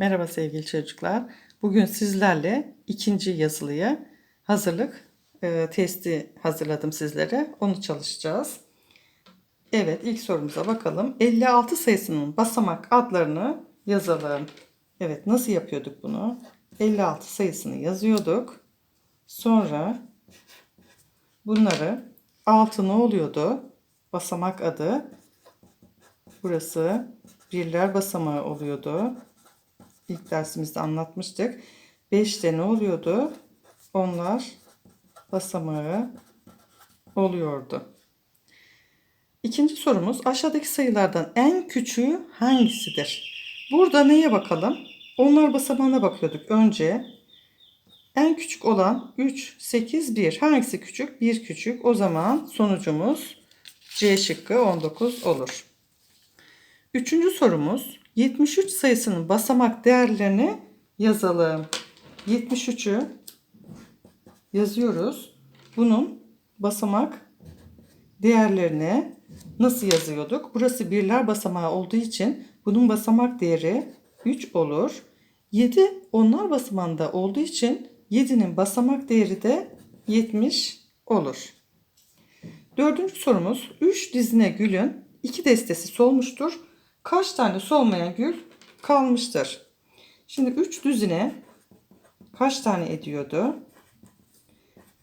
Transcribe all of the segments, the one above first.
Merhaba sevgili çocuklar. Bugün sizlerle ikinci yazılıya hazırlık e, testi hazırladım sizlere. Onu çalışacağız. Evet ilk sorumuza bakalım. 56 sayısının basamak adlarını yazalım. Evet nasıl yapıyorduk bunu? 56 sayısını yazıyorduk. Sonra bunları altı ne oluyordu? Basamak adı. Burası birler basamağı oluyordu. İlk dersimizde anlatmıştık. 5'te ne oluyordu? Onlar basamağı oluyordu. İkinci sorumuz aşağıdaki sayılardan en küçüğü hangisidir? Burada neye bakalım? Onlar basamağına bakıyorduk önce. En küçük olan 3, 8, 1. Hangisi küçük? 1 küçük. O zaman sonucumuz C şıkkı 19 olur. Üçüncü sorumuz 73 sayısının basamak değerlerini yazalım. 73'ü yazıyoruz. Bunun basamak değerlerini nasıl yazıyorduk? Burası birler basamağı olduğu için bunun basamak değeri 3 olur. 7 onlar basamağında olduğu için 7'nin basamak değeri de 70 olur. Dördüncü sorumuz 3 dizine gülün 2 destesi solmuştur. Kaç tane solmayan gül kalmıştır? Şimdi 3 düzine kaç tane ediyordu?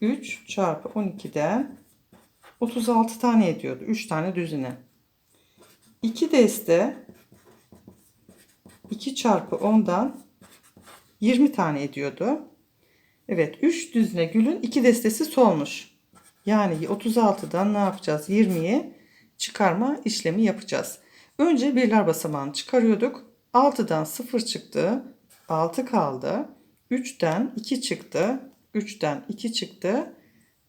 3 çarpı 12'den 36 tane ediyordu. 3 tane düzine. 2 deste 2 çarpı 10'dan 20 tane ediyordu. Evet 3 düzine gülün 2 destesi solmuş. Yani 36'dan ne yapacağız? 20'yi çıkarma işlemi yapacağız. Önce birler basamağını çıkarıyorduk. 6'dan 0 çıktı. 6 kaldı. 3'ten 2 çıktı. 3'ten 2 çıktı.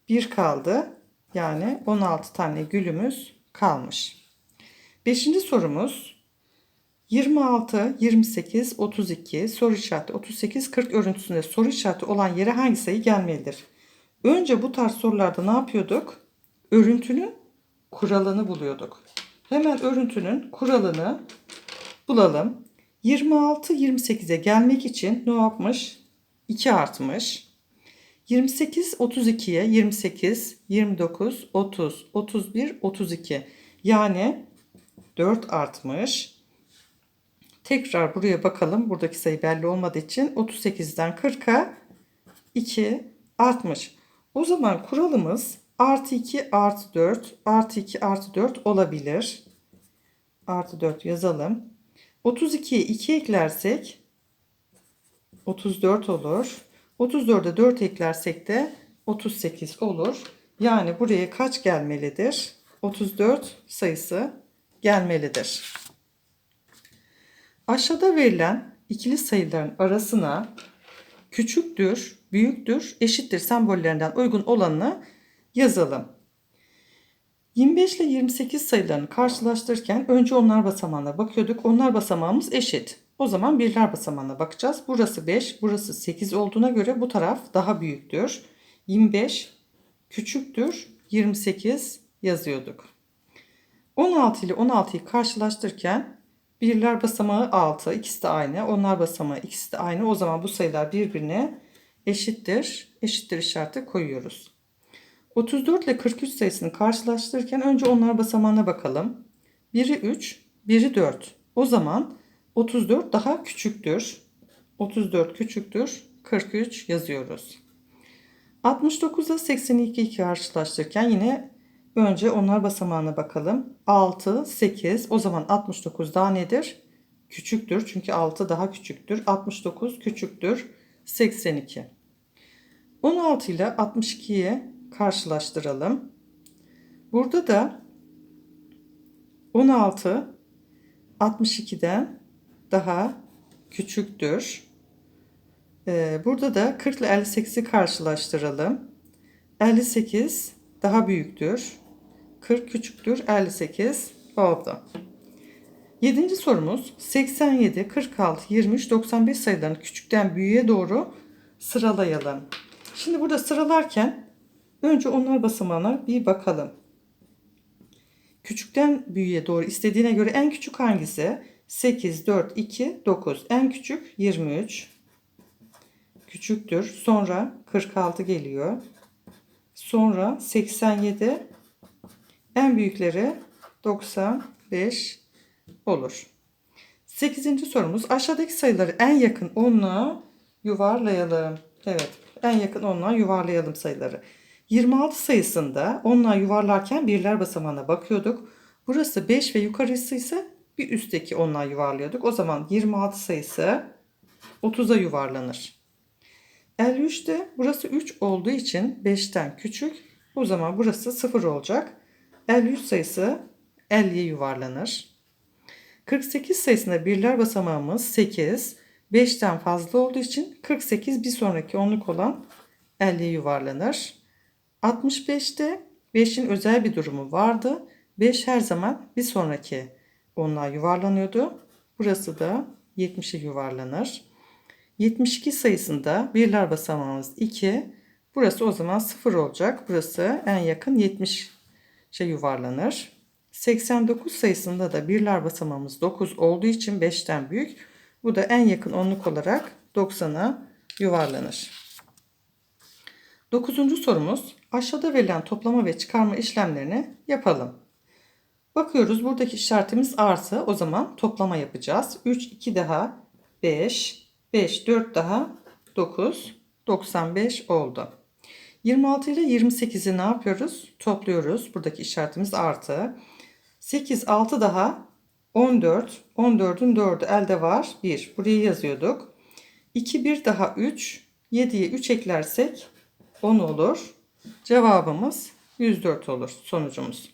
1 kaldı. Yani 16 tane gülümüz kalmış. Beşinci sorumuz 26, 28, 32 soru işareti 38, 40 örüntüsünde soru işareti olan yere hangi sayı gelmelidir? Önce bu tarz sorularda ne yapıyorduk? Örüntünün kuralını buluyorduk. Hemen örüntünün kuralını bulalım. 26 28'e gelmek için ne yapmış? 2 artmış. 28 32'ye 28 29 30 31 32 yani 4 artmış. Tekrar buraya bakalım. Buradaki sayı belli olmadığı için 38'den 40'a 2 artmış. O zaman kuralımız artı 2 artı 4 artı 2 artı 4 olabilir. Artı 4 yazalım. 32'ye 2 eklersek 34 olur. 34'e 4 eklersek de 38 olur. Yani buraya kaç gelmelidir? 34 sayısı gelmelidir. Aşağıda verilen ikili sayıların arasına küçüktür, büyüktür, eşittir sembollerinden uygun olanını yazalım. 25 ile 28 sayılarını karşılaştırırken önce onlar basamağına bakıyorduk. Onlar basamağımız eşit. O zaman birler basamağına bakacağız. Burası 5, burası 8 olduğuna göre bu taraf daha büyüktür. 25 küçüktür, 28 yazıyorduk. 16 ile 16'yı karşılaştırırken birler basamağı 6, ikisi de aynı. Onlar basamağı ikisi de aynı. O zaman bu sayılar birbirine eşittir. Eşittir işareti koyuyoruz. 34 ile 43 sayısını karşılaştırırken önce onlar basamağına bakalım. Biri 3, biri 4. O zaman 34 daha küçüktür. 34 küçüktür. 43 yazıyoruz. 69 ile 82'yi karşılaştırırken yine önce onlar basamağına bakalım. 6, 8. O zaman 69 daha nedir? Küçüktür. Çünkü 6 daha küçüktür. 69 küçüktür. 82. 16 ile 62'yi karşılaştıralım. Burada da 16 62'den daha küçüktür. Ee, burada da 40 ile 58'i karşılaştıralım. 58 daha büyüktür. 40 küçüktür. 58 oldu. Yedinci sorumuz 87, 46, 23, 95 sayılarını küçükten büyüğe doğru sıralayalım. Şimdi burada sıralarken Önce onlar basamağına bir bakalım. Küçükten büyüğe doğru istediğine göre en küçük hangisi? 8, 4, 2, 9. En küçük 23. Küçüktür. Sonra 46 geliyor. Sonra 87. En büyükleri 95 olur. 8. sorumuz aşağıdaki sayıları en yakın onluğa yuvarlayalım. Evet en yakın onluğa yuvarlayalım sayıları. 26 sayısında onluğa yuvarlarken birler basamağına bakıyorduk. Burası 5 ve yukarısı ise bir üstteki onluğa yuvarlıyorduk. O zaman 26 sayısı 30'a yuvarlanır. 53'te burası 3 olduğu için 5'ten küçük. O zaman burası 0 olacak. 53 sayısı 50'ye yuvarlanır. 48 sayısında birler basamağımız 8. 5'ten fazla olduğu için 48 bir sonraki onluk olan 50'ye yuvarlanır. 65'te 5'in özel bir durumu vardı. 5 her zaman bir sonraki onluğa yuvarlanıyordu. Burası da 70'e yuvarlanır. 72 sayısında birler basamağımız 2. Burası o zaman 0 olacak. Burası en yakın 70'e yuvarlanır. 89 sayısında da birler basamağımız 9 olduğu için 5'ten büyük. Bu da en yakın onluk olarak 90'a yuvarlanır. Dokuzuncu sorumuz aşağıda verilen toplama ve çıkarma işlemlerini yapalım. Bakıyoruz buradaki işaretimiz artı o zaman toplama yapacağız. 3 2 daha 5 5 4 daha 9 95 oldu. 26 ile 28'i ne yapıyoruz? Topluyoruz. Buradaki işaretimiz artı. 8 6 daha 14. 14'ün 4'ü elde var. 1. Buraya yazıyorduk. 2 1 daha 3. 7'ye 3 eklersek 10 olur. Cevabımız 104 olur sonucumuz.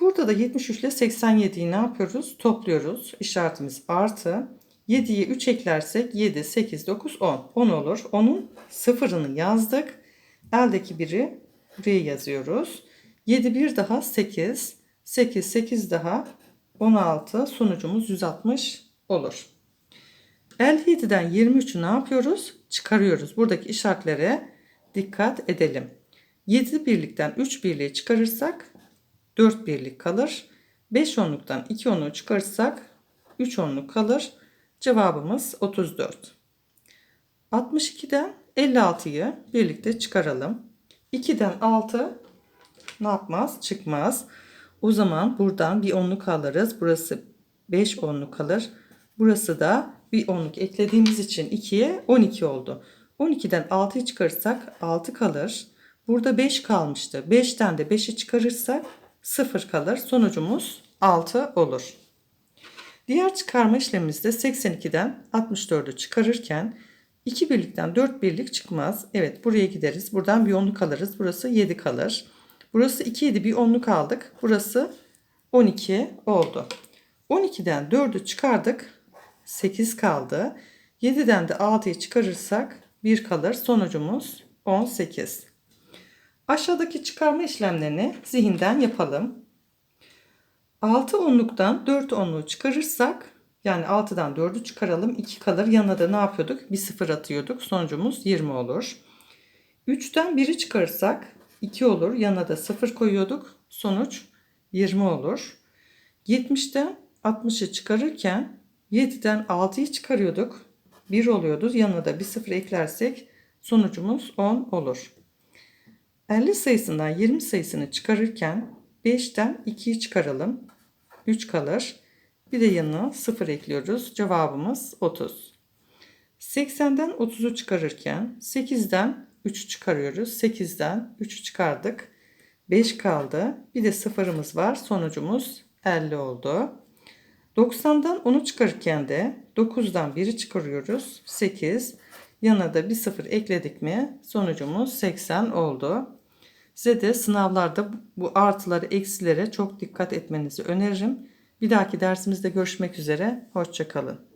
Burada da 73 ile 87'yi ne yapıyoruz? Topluyoruz. İşaretimiz artı. 7'ye 3 eklersek 7, 8, 9, 10. 10 olur. 10'un sıfırını yazdık. Eldeki biri buraya yazıyoruz. 7 bir daha 8. 8, 8 daha 16. Sonucumuz 160 olur. 57'den 23'ü ne yapıyoruz? Çıkarıyoruz. Buradaki işaretlere dikkat edelim. 7 birlikten 3 birliği çıkarırsak 4 birlik kalır. 5 onluktan 2 onluğu çıkarırsak 3 onluk kalır. Cevabımız 34. 62'den 56'yı birlikte çıkaralım. 2'den 6 ne yapmaz? Çıkmaz. O zaman buradan bir onluk alırız. Burası 5 onluk kalır. Burası da bir onluk eklediğimiz için 2'ye 12 oldu. 12'den 6'yı çıkarırsak 6 kalır. Burada 5 kalmıştı. 5'ten de 5'i çıkarırsak 0 kalır. Sonucumuz 6 olur. Diğer çıkarma işlemimizde 82'den 64'ü çıkarırken 2 birlikten 4 birlik çıkmaz. Evet buraya gideriz. Buradan bir onluk alırız. Burası 7 kalır. Burası 2 idi bir onluk aldık. Burası 12 oldu. 12'den 4'ü çıkardık. 8 kaldı. 7'den de 6'yı çıkarırsak 1 kalır. Sonucumuz 18. Aşağıdaki çıkarma işlemlerini zihinden yapalım. 6 onluktan 4 onluğu çıkarırsak yani 6'dan 4'ü çıkaralım 2 kalır. Yanına da ne yapıyorduk? Bir sıfır atıyorduk. Sonucumuz 20 olur. 3'ten 1'i çıkarırsak 2 olur. Yanına da 0 koyuyorduk. Sonuç 20 olur. 70'ten 60'ı çıkarırken 7'den 6'yı çıkarıyorduk. 1 oluyordu. Yanına da bir 0 eklersek sonucumuz 10 olur. 50 sayısından 20 sayısını çıkarırken 5'ten 2'yi çıkaralım. 3 kalır. Bir de yanına 0 ekliyoruz. Cevabımız 30. 80'den 30'u çıkarırken 8'den 3'ü çıkarıyoruz. 8'den 3'ü çıkardık. 5 kaldı. Bir de sıfırımız var. Sonucumuz 50 oldu. 90'dan 10'u çıkarırken de 9'dan 1'i çıkarıyoruz. 8. Yanına da bir sıfır ekledik mi sonucumuz 80 oldu. Size de sınavlarda bu artıları eksilere çok dikkat etmenizi öneririm. Bir dahaki dersimizde görüşmek üzere. Hoşçakalın.